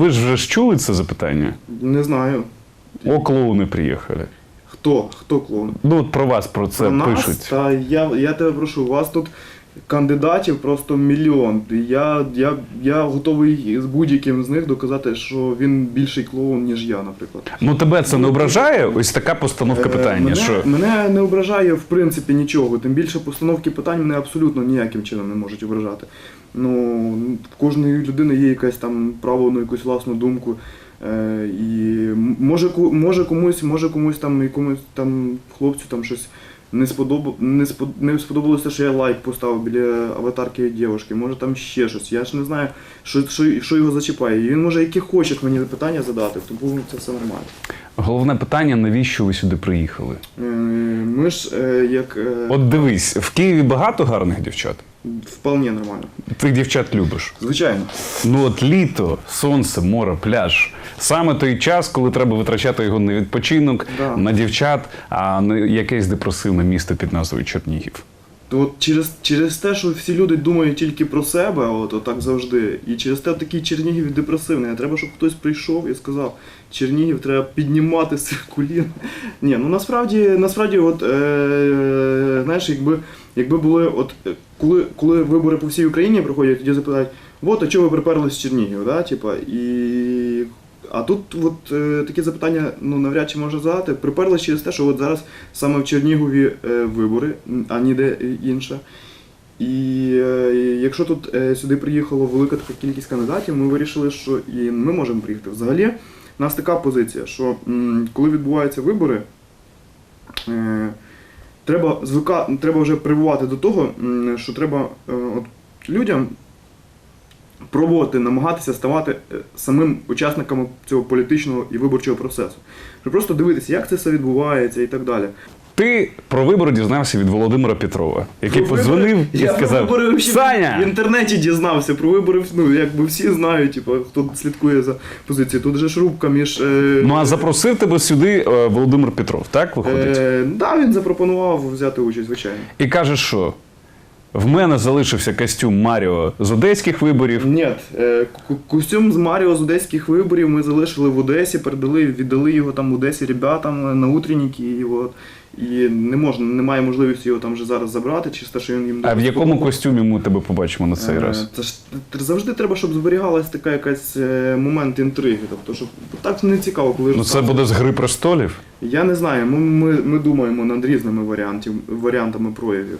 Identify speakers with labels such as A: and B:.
A: ви ж вже ж чули це запитання?
B: Не знаю.
A: О, клоуни приїхали.
B: Хто? Хто клоун?
A: Ну, от про вас про це
B: Про нас?
A: пишуть.
B: Та я, я тебе прошу, у вас тут кандидатів просто мільйон. Я, я, я готовий з будь-яким з них доказати, що він більший клоун, ніж я, наприклад.
A: Ну тебе це не ображає? Ось така постановка
B: Е,
A: питання.
B: Мене,
A: що
B: мене не ображає в принципі нічого. Тим більше постановки питань мене абсолютно ніяким чином не можуть ображати. Ну, в кожної людини є якесь там право на якусь власну думку. Е, і може, може комусь, може комусь там якомусь там хлопцю там щось не сподоб... не, спод, не сподобалося, що я лайк поставив біля аватарки дівчинки. Може там ще щось. Я ж не знаю, що, що, що його зачіпає. І він може яке хоче мені питання задати, тому це все нормально.
A: головне питання, навіщо ви сюди приїхали?
B: Е, Ми ж е, як е,
A: От дивись, в Києві багато гарних дівчат.
B: Вполне нормально.
A: Ти дівчат любиш.
B: Звичайно.
A: Ну от літо, сонце, море, пляж. Саме той час, коли треба витрачати його на відпочинок,
B: Да.
A: на дівчат, а не якесь депресивне місто під назвою Чернігів.
B: То от через, через те, що всі люди думають тільки про себе, от, от так завжди, і через те такий Чернігів депресивний. Треба, щоб хтось прийшов і сказав, Чернігів треба піднімати з колін. Ні, ну насправді, насправді, от, е, знаєш, якби, якби були, от, е, коли, коли вибори по всій Україні проходять, тоді запитають, от, а чого ви приперлись з Чернігів? Да? Типа, і... А тут от, е, таке запитання ну, навряд чи може задати. Приперлись через те, що от зараз саме в Чернігові е, вибори, а ніде інше. І е, якщо тут е, сюди приїхала велика така кількість кандидатів, ми вирішили, що і ми можемо приїхати. Взагалі, у нас така позиція, що м, коли відбуваються вибори, е, треба звика, треба вже прививати до того, м, що треба е, от, людям пробувати намагатися ставати е, самим учасниками цього політичного і виборчого процесу. Щоб просто дивитися, як це все відбувається і так далі.
A: Ти про вибори дізнався від Володимира Петрова, який
B: Про
A: подзвонив
B: вибори-
A: і
B: я про вибори
A: Саня!
B: в інтернеті дізнався про вибори. Ну якби всі знають, типу, хто слідкує за позицією. Тут же ж рубка між. Е,
A: Ну а запросив тебе сюди е, Володимир Петров, так виходить?
B: е, да, він запропонував взяти участь, звичайно.
A: І каже, що в мене залишився костюм Маріо з одеських виборів.
B: Ні, е, костюм з Маріо з одеських виборів ми залишили в Одесі, передали, віддали його там в Одесі ребятам на утренніки. І, от, і не можна, немає можливості його там вже зараз забрати, через те, що він їм
A: А в якому
B: сподобався.
A: костюмі ми тебе побачимо на цей
B: Е,
A: раз?
B: Це ж завжди треба, щоб зберігалась така якась е, момент інтриги. Тобто, щоб так не цікаво, коли
A: Ну це буде з гри престолів.
B: Я не знаю. Ми, ми, ми думаємо над різними варіантів, варіантами проявів.